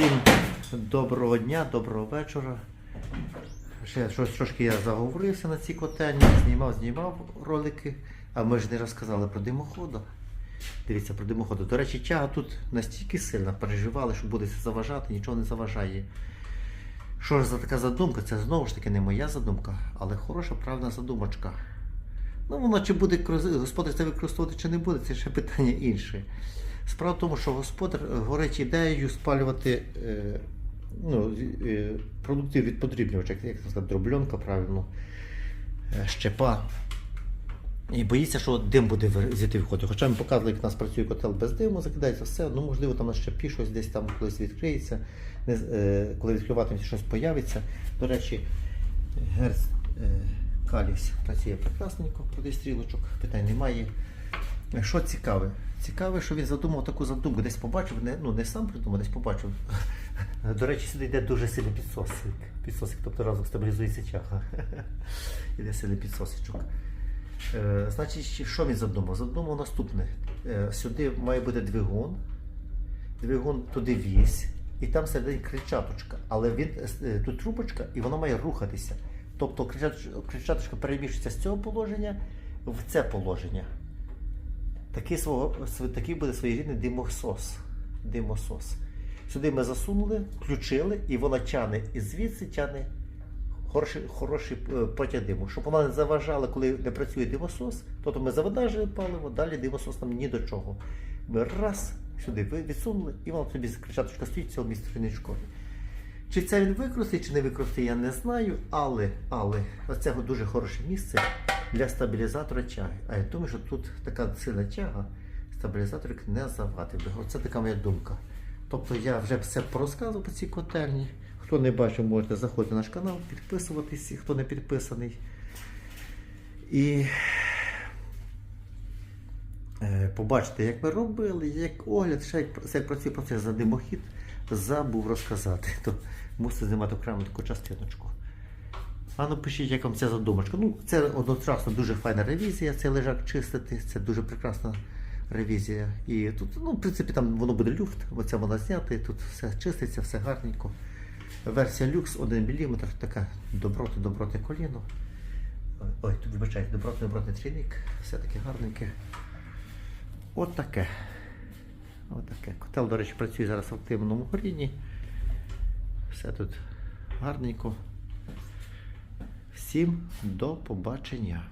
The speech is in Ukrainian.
Всім доброго дня, доброго вечора. Ще щось трошки я заговорився на цій котельні, знімав, знімав ролики, а ми ж не розказали про димоходу. Дивіться про димоходу. До речі, тяга тут настільки сильна, переживали, що буде заважати, нічого не заважає. Що ж за така задумка? Це знову ж таки не моя задумка, але хороша правильна задумочка. Ну, воно чи буде господар використовувати, чи не буде, це ще питання інше. Справа в тому, що господар е, горить ідеєю спалювати е, ну, е, продукти від подрібнювача, як сказати, дробльонка, правильно, щепа. І боїться, що дим буде звідти виходити. Хоча ми показували, як у нас працює котел без диму, закидається все, ну можливо там на щепі щось десь там колись відкриється, не, е, коли відкриватиметься, щось появиться. До речі, герц е, калівсь працює прекрасненько проти стрілочок, питань немає. Е, Що цікаве? Цікаве, що він задумав таку задумку, десь побачив, не, ну не сам придумав, десь побачив. До речі, сюди йде дуже сильний підсосик. Підсосик, тобто разом стабілізується чаха. Іде сильний підсосичок. Е, значить, що він задумав? Задумав наступне. Е, сюди має бути двигун, двигун туди вісь, і там всередині кричаточка. Але він, е, тут трубочка, і воно має рухатися. Тобто кричат- кричаточка переміщується з цього положення в це положення. Такий, свого, такий буде своєрідний димосос. димосос. Сюди ми засунули, включили, і воно тяне і звідси тяне хороший, хороший е, потяг диму. Щоб вона не заважала, коли не працює димосос, тобто ми завантажуємо паливо, далі димосос нам ні до чого. Ми раз сюди відсунули, і воно тобі кричаточка стоїть в цьому містриничкові. Чи це він використає, чи не використає, я не знаю, але, але оце дуже хороше місце для стабілізатора тяги. А я думаю, що тут така сильна тяга, стабілізаторик не завадив. Оце така моя думка. Тобто я вже все порозказував по цій котельні. Хто не бачив, можете заходити на наш канал, підписуватись, хто не підписаний. І е, побачите, як ми робили, як огляд, ще як, як працює процес за димохід, забув розказати. То мусите знімати окремо таку частиночку. А ну пишіть, як вам ця задумочка. Ну, це одночасно дуже файна ревізія, цей лежак чистити, це дуже прекрасна ревізія. І тут, ну, в принципі, там воно буде люфт, оце вона зняти, тут все чиститься, все гарненько. Версія люкс 1 мм, така доброти, доброти коліно. Ой, тут вибачайте, добротний добротний трійник, все таке гарненьке. От таке. От таке. Котел, до речі, працює зараз в активному горінні. Все тут гарненько. Всім до побачення!